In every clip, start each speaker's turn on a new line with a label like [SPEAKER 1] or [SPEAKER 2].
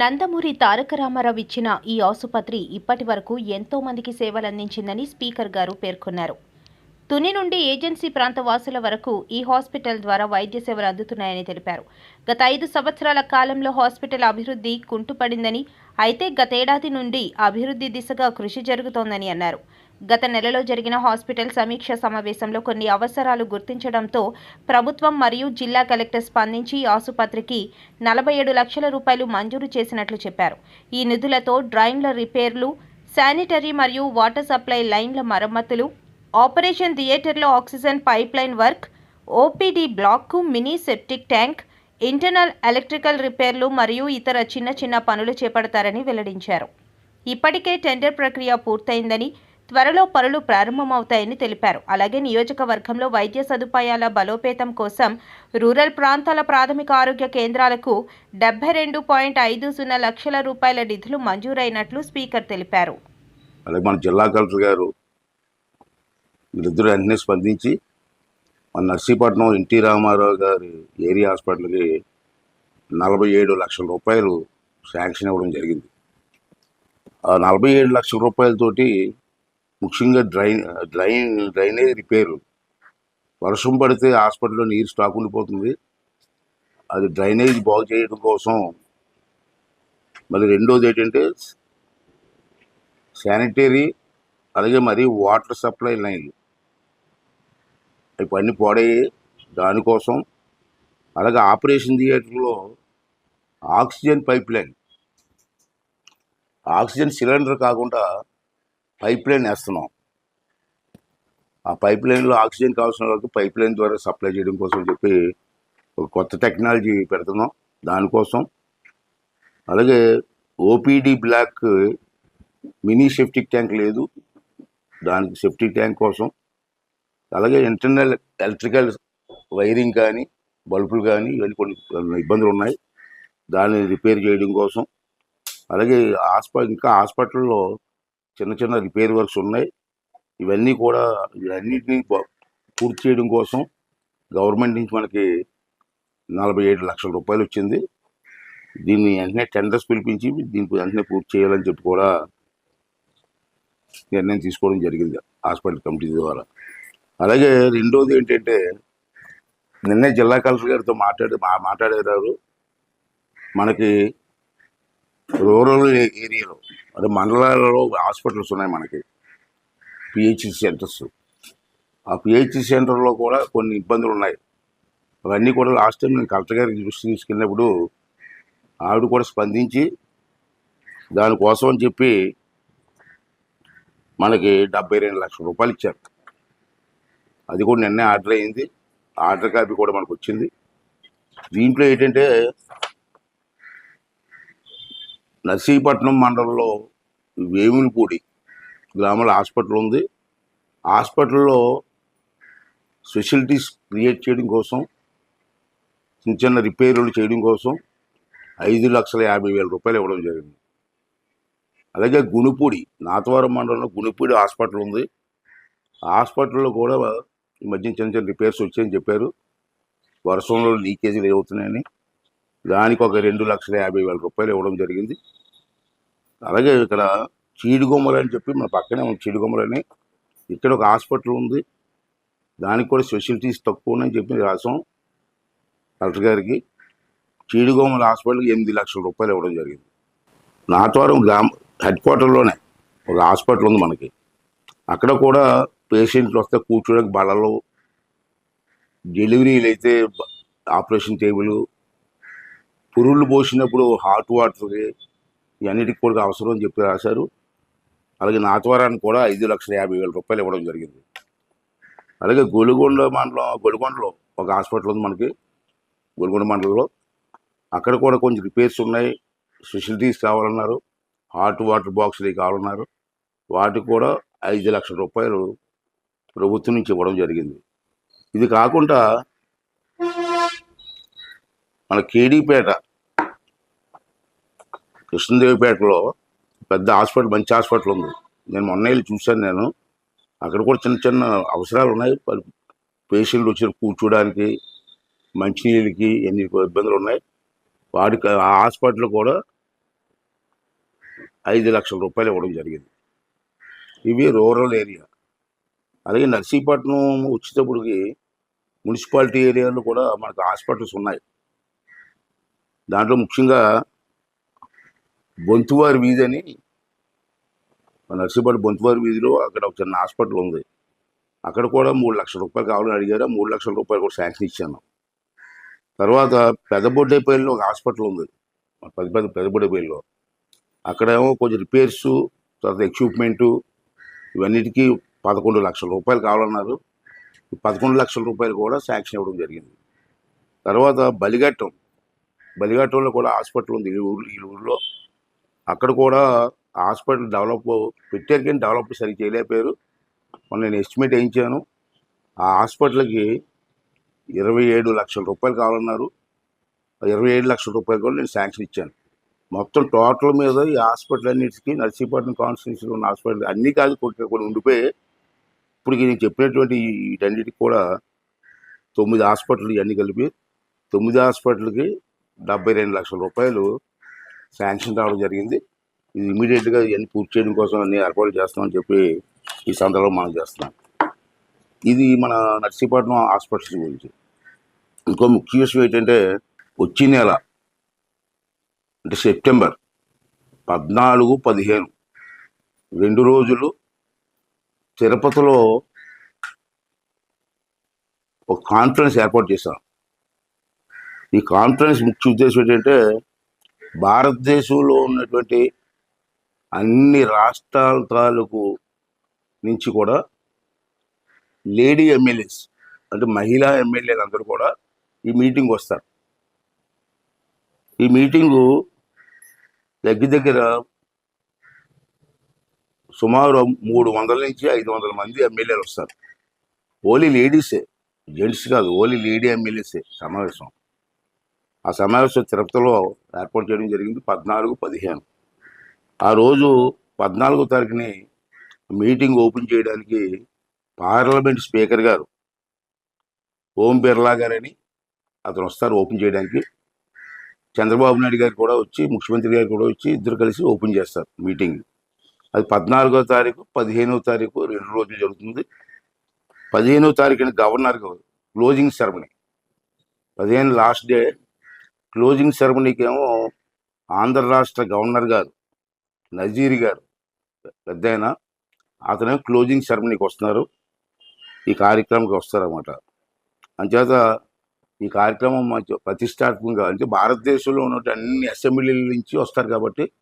[SPEAKER 1] నందమూరి తారక రామారావు ఇచ్చిన ఈ ఆసుపత్రి ఇప్పటి వరకు ఎంతో మందికి సేవలందించిందని స్పీకర్ గారు పేర్కొన్నారు. తుని నుండి ఏజెన్సీ ప్రాంత వాసుల వరకు ఈ హాస్పిటల్ ద్వారా వైద్య సేవలు అందుతున్నాయని తెలిపారు. గత ఐదు సంవత్సరాల కాలంలో హాస్పిటల్ అభివృద్ధి కుంటుపడిందని అయితే గతేడాది నుండి అభివృద్ధి దిశగా కృషి జరుగుతోందని అన్నారు. గత నెలలో జరిగిన హాస్పిటల్ సమీక్ష సమావేశంలో కొన్ని అవసరాలు గుర్తించడంతో ప్రభుత్వం మరియు జిల్లా కలెక్టర్ స్పందించి ఆసుపత్రికి నలభై ఏడు లక్షల రూపాయలు మంజూరు చేసినట్లు చెప్పారు. ఈ నిధులతో డ్రైన్ల రిపేర్లు శానిటరీ మరియు వాటర్ సప్లై లైన్ల మరమ్మతులు ఆపరేషన్ థియేటర్లో oxygen pipe line work OPD బ్లాక్కు mini septic tank internal electrical రిపేర్లు మరియు ఇతర చిన్న చిన్న పనులు చేపడతారని వెల్లడించారు. ఇప్పటికే టెండర్ ప్రక్రియ పూర్తయిందని త్వరలో పనులు ప్రారంభమవుతాయని తెలిపారు. అలాగే నియోజకవర్గంలో వైద్య సదుపాయాల బలోపేతం కోసం రూరల్ ప్రాంతాల ప్రాథమిక ఆరోగ్య కేంద్రాలకు డెబ్బై రెండు పాయింట్ ఐదు సున్నా లక్షల రూపాయల నిధులు మంజూరైనట్లు స్పీకర్ తెలిపారు.
[SPEAKER 2] అలాగే మన జిల్లా కలెక్టర్ గారు వీళ్ళిద్దరూ స్పందించి మన నర్సీపట్నం ఎన్టీ రామారావు గారి ఏరియా హాస్పిటల్కి నలభై ఏడు లక్షల రూపాయలు శాంక్షన్ ఇవ్వడం జరిగింది. ఆ నలభై ఏడు లక్షల రూపాయలతోటి ముఖ్యంగా డ్రైన్ డ్రైన్ డ్రైనేజ్ రిపేరు వర్షం పడితే హాస్పిటల్లో నీరు స్టాక్ ఉండిపోతుంది. అది డ్రైనేజ్ బాగు చేయడం కోసం మళ్ళీ రెండోది ఏంటంటే శానిటరీ అలాగే మరి వాటర్ సప్లై లైన్లు. ఇవన్నీ పాడయ్యాయి దానికోసం అలాగే ఆపరేషన్ థియేటర్లో oxygen pipe line. Oxygen cylinder కాకుండా పైప్ లైన్ వేస్తున్నాం. ఆ పైప్ లైన్లో ఆక్సిజన్ కావాల్సిన వాళ్ళకి పైప్ లైన్ ద్వారా సప్లై చేయడం కోసం చెప్పి ఒక కొత్త టెక్నాలజీ పెడుతున్నాం. దానికోసం అలాగే OPD block mini septic tank లేదు. దానికి సెఫ్టిక్ ట్యాంక్ కోసం. అలాగే ఇంటర్నల్ ఎలక్ట్రికల్ వైరింగ్ కానీ బల్బులు కానీ ఇవన్నీ కొన్ని ఇబ్బందులు ఉన్నాయి. దాన్ని రిపేర్ చేయడం కోసం. అలాగే హాస్పిటల్ ఇంకా హాస్పిటల్లో చిన్న చిన్న రిపేర్ వర్క్స్ ఉన్నాయి. ఇవన్నీ కూడా ఇవన్నింటినీ ప- పూర్తి చేయడం కోసం గవర్నమెంట్ నుంచి మనకి నలభై ఏడు లక్షల రూపాయలు వచ్చింది. దీన్ని వెంటనే టెండర్స్ పిలిపించి దీనికి వెంటనే పూర్తి చేయాలని చెప్పి కూడా నిర్ణయం తీసుకోవడం జరిగింది హాస్పిటల్ కమిటీ ద్వారా. అలాగే రెండోది ఏంటంటే నిన్నే జిల్లా కలెక్టర్ గారితో మాట్లాడి మా మాట్లాడారు. మనకి రూరల్ ఏరియాలో అదే మండలాలలో హాస్పిటల్స్ ఉన్నాయి మనకి. PHC centres. ఆ పిహెచ్సి సెంటర్లో కూడా కొన్ని ఇబ్బందులు ఉన్నాయి. అవన్నీ కూడా లాస్ట్ టైం నేను కలెక్టర్ గారికి దృష్టి తీసుకెళ్ళినప్పుడు ఆవిడ కూడా స్పందించి దానికోసం అని చెప్పి మనకి డెబ్బై రెండు లక్షల రూపాయలు ఇచ్చారు. అది కూడా నిన్నే ఆర్డర్ అయింది. ఆర్డర్ కాపీ కూడా మనకు వచ్చింది. దీంట్లో ఏంటంటే నర్సీపట్నం మండలంలో వేములపూడి గ్రామంలో హాస్పిటల్ ఉంది. హాస్పిటల్లో ఫెసిలిటీస్ క్రియేట్ చేయడం కోసం చిన్న చిన్న రిపేర్లు చేయడం కోసం ఐదు లక్షల యాభై వేల రూపాయలు ఇవ్వడం జరిగింది. అలాగే గుణిపూడి నాతవరం మండలంలో గుణిపూడి హాస్పిటల్ ఉంది. హాస్పిటల్లో కూడా ఈ మధ్య చిన్న చిన్న రిపేర్స్ వచ్చాయని చెప్పారు. వర్షంలో లీకేజీలు అవుతున్నాయని దానికి ఒక రెండు లక్షల యాభై వేల రూపాయలు ఇవ్వడం జరిగింది. అలాగే ఇక్కడ చీడిగొమ్మలు అని చెప్పి మన పక్కనే ఉంది చీడిగొమ్మలు అని ఇక్కడ ఒక హాస్పిటల్ ఉంది. దానికి కూడా ఫెసిలిటీస్ తక్కువ ఉన్నాయని చెప్పి రాసాం కలెక్టర్ గారికి. చీడిగొమ్మల హాస్పిటల్కి ఎనిమిది లక్షల రూపాయలు ఇవ్వడం జరిగింది. నాతవరం గ్రామ హెడ్ క్వార్టర్లోనే ఒక హాస్పిటల్ ఉంది మనకి. అక్కడ కూడా పేషెంట్లు వస్తే కూర్చోడానికి బలలు డెలివరీలు అయితే ఆపరేషన్ టేబుల్ పురుళ్ళు పోసినప్పుడు హాట్ వాటర్ ఇవన్నిటికి కూడా అవసరం అని చెప్పి రాశారు. అలాగే నాతవరానికి కూడా ఐదు లక్షల యాభై వేల రూపాయలు ఇవ్వడం జరిగింది. అలాగే గొలుగొండ మండలం గొలుగొండలో ఒక హాస్పిటల్ ఉంది మనకి గొలుగొండ మండలంలో. అక్కడ కూడా కొంచెం రిపేర్స్ ఉన్నాయి ఫెసిలిటీస్ కావాలన్నారు హాట్ వాటర్ బాక్సులు కావాలన్నారు. వాటికి కూడా ఐదు లక్షల రూపాయలు ప్రభుత్వం నుంచి ఇవ్వడం జరిగింది. ఇది కాకుండా మన కేడీపేట కృష్ణదేవిపేటలో పెద్ద హాస్పిటల్ మంచి హాస్పిటల్ ఉంది. నేను మొన్న వెళ్ళి చూశాను నేను. అక్కడ కూడా చిన్న చిన్న అవసరాలు ఉన్నాయి. పేషెంట్లు వచ్చి కూర్చోడానికి మంచినీళ్ళకి ఎన్ని ఇబ్బందులు ఉన్నాయి. వాడికి ఆ హాస్పిటల్ కూడా ఐదు లక్షల రూపాయలు ఇవ్వడం జరిగింది. ఇవి రూరల్ ఏరియా. అలాగే నర్సీపట్నం వచ్చేటప్పటికి మున్సిపాలిటీ ఏరియాలో కూడా మనకు హాస్పిటల్స్ ఉన్నాయి. దాంట్లో ముఖ్యంగా బొంతువారి వీధి అని మన బొంతువారి వీధిలో అక్కడ ఒక చిన్న హాస్పిటల్ ఉంది. అక్కడ కూడా మూడు లక్షల రూపాయలు కావాలని అడిగారు. మూడు లక్షల రూపాయలు కూడా శాంక్షన్ ఇచ్చాను. తర్వాత పెద్దబొడ్డేపల్లిలో ఒక హాస్పిటల్ ఉంది. పెద్ద పెద్ద పెద్దబొడ్డేపల్లిలో అక్కడేమో కొంచెం రిపేర్స్ తర్వాత ఎక్విప్మెంటు ఇవన్నిటికీ పదకొండు లక్షల రూపాయలు కావాలన్నారు. పదకొండు లక్షల రూపాయలు కూడా శాంక్షన్ ఇవ్వడం జరిగింది. తర్వాత బలిఘట్టం. బలిఘట్టంలో కూడా హాస్పిటల్ ఉంది. ఈ ఊరు ఈ ఊరిలో అక్కడ కూడా హాస్పిటల్ డెవలప్ పెట్టారు కానీ డెవలప్ సరి చేయలేకపోయారు. మొన్న నేను ఎస్టిమేట్ వేయించాను. ఆ హాస్పిటల్కి ఇరవై ఏడు లక్షల రూపాయలు కావాలన్నారు. ఇరవై ఏడు లక్షల రూపాయలు కూడా నేను శాంక్షన్ ఇచ్చాను. మొత్తం టోటల్ మీద ఈ హాస్పిటల్ అన్నిటికీ నర్సీపట్నం కాన్స్టిట్యూన్సీలో ఉన్న హాస్పిటల్ అన్నీ కాదు కొన్ని కొన్ని ఉండిపోయి ఇప్పుడు నేను చెప్పినటువంటి వీటన్నిటికి కూడా తొమ్మిది హాస్పిటల్ ఇవన్నీ కలిపి తొమ్మిది హాస్పిటల్కి డెబ్బై రెండు లక్షల రూపాయలు శాంక్షన్ రావడం జరిగింది. ఇది ఇమీడియట్గా ఇవన్నీ పూర్తి చేయడం కోసం అన్ని ఏర్పాట్లు చేస్తామని చెప్పి ఈ సందర్భంలో మనం చేస్తున్నాం. ఇది మన నర్సీపట్నం హాస్పిటల్స్ గురించి. ఇంకో ముఖ్య విషయం ఏంటంటే వచ్చే నెల అంటే సెప్టెంబర్ పద్నాలుగు పదిహేను రెండు రోజులు తిరుపతిలో ఒక కాన్ఫరెన్స్ ఏర్పాటు చేశాం. ఈ కాన్ఫరెన్స్ ముఖ్య ఉద్దేశం ఏంటంటే భారతదేశంలో ఉన్నటువంటి అన్ని రాష్ట్రాల తాలూకు నుంచి కూడా లేడీ ఎమ్మెల్యేస్ అంటే మహిళా ఎమ్మెల్యేలు అందరూ కూడా ఈ మీటింగ్ వస్తారు. ఈ మీటింగు దగ్గర దగ్గర సుమారు మూడు వందల నుంచి ఐదు వందల మంది ఎమ్మెల్యేలు వస్తారు. ఓన్లీ లేడీసే జెంట్స్ కాదు ఓన్లీ లేడీ ఎమ్మెల్యేసే సమావేశం. ఆ సమావేశం తిరుపతిలో ఏర్పాటు చేయడం జరిగింది పద్నాలుగు పదిహేను. ఆ రోజు పద్నాలుగో తారీఖుని మీటింగ్ ఓపెన్ చేయడానికి పార్లమెంట్ స్పీకర్ గారు ఓం బిర్లా గారని అతను వస్తారు ఓపెన్ చేయడానికి. చంద్రబాబు నాయుడు గారు కూడా వచ్చి ముఖ్యమంత్రి గారు కూడా వచ్చి ఇద్దరు కలిసి ఓపెన్ చేస్తారు మీటింగ్. అది పద్నాలుగో తారీఖు పదిహేనో తారీఖు రెండు రోజులు జరుగుతుంది. పదిహేనో తారీఖున గవర్నర్ క్లోజింగ్ సెరమనీ. పదిహేను లాస్ట్ డే క్లోజింగ్ సెరమనీకి ఏమో ఆంధ్ర రాష్ట్ర గవర్నర్ గారు నజీర్ గారు పెద్ద ఆయన. అతనే క్లోజింగ్ సెరమనీకి వస్తున్నారు. ఈ కార్యక్రమంకి వస్తారన్నమాట. అంచేత ఈ కార్యక్రమం మంచి ప్రతిష్టాత్మకంగా అంటే భారతదేశంలో ఉన్న అన్ని అసెంబ్లీల నుంచి వస్తారు కాబట్టి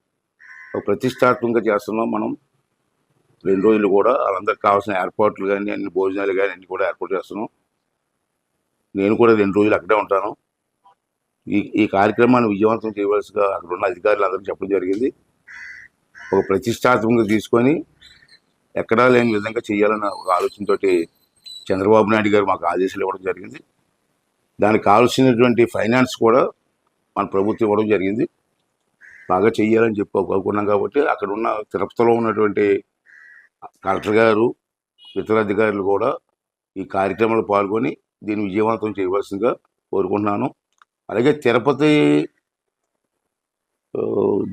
[SPEAKER 2] ఒక ప్రతిష్టాత్మకంగా చేస్తున్నాం మనం. రెండు రోజులు కూడా వాళ్ళందరికి కావాల్సిన ఏర్పాట్లు కానీ అన్ని భోజనాలు కానీ అన్నీ కూడా ఏర్పాటు చేస్తున్నాం. నేను కూడా రెండు రోజులు అక్కడే ఉంటాను. ఈ ఈ కార్యక్రమాన్ని విజయవంతం చేయవలసిగా అక్కడ ఉన్న అధికారులు చెప్పడం జరిగింది. ఒక ప్రతిష్టాత్మకంగా తీసుకొని ఎక్కడా లేని విధంగా చేయాలన్న ఒక ఆలోచనతోటి చంద్రబాబు నాయుడు గారు మాకు ఆదేశాలు ఇవ్వడం జరిగింది. దానికి కావాల్సినటువంటి ఫైనాన్స్ కూడా మన ప్రభుత్వం ఇవ్వడం జరిగింది. బాగా చేయాలని చెప్పి కోరుకున్నాం కాబట్టి అక్కడ ఉన్న తిరుపతిలో ఉన్నటువంటి కలెక్టర్ గారు ఇతర అధికారులు కూడా ఈ కార్యక్రమంలో పాల్గొని దీన్ని విజయవంతం చేయవలసిందిగా కోరుకుంటున్నాను. అలాగే తిరుపతి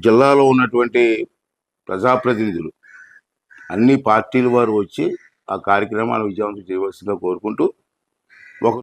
[SPEAKER 2] జిల్లాలో ఉన్నటువంటి ప్రజాప్రతినిధులు. అన్ని పార్టీల వారు వచ్చి ఆ కార్యక్రమాన్ని విజయవంతం చేయవలసిందిగా కోరుకుంటూ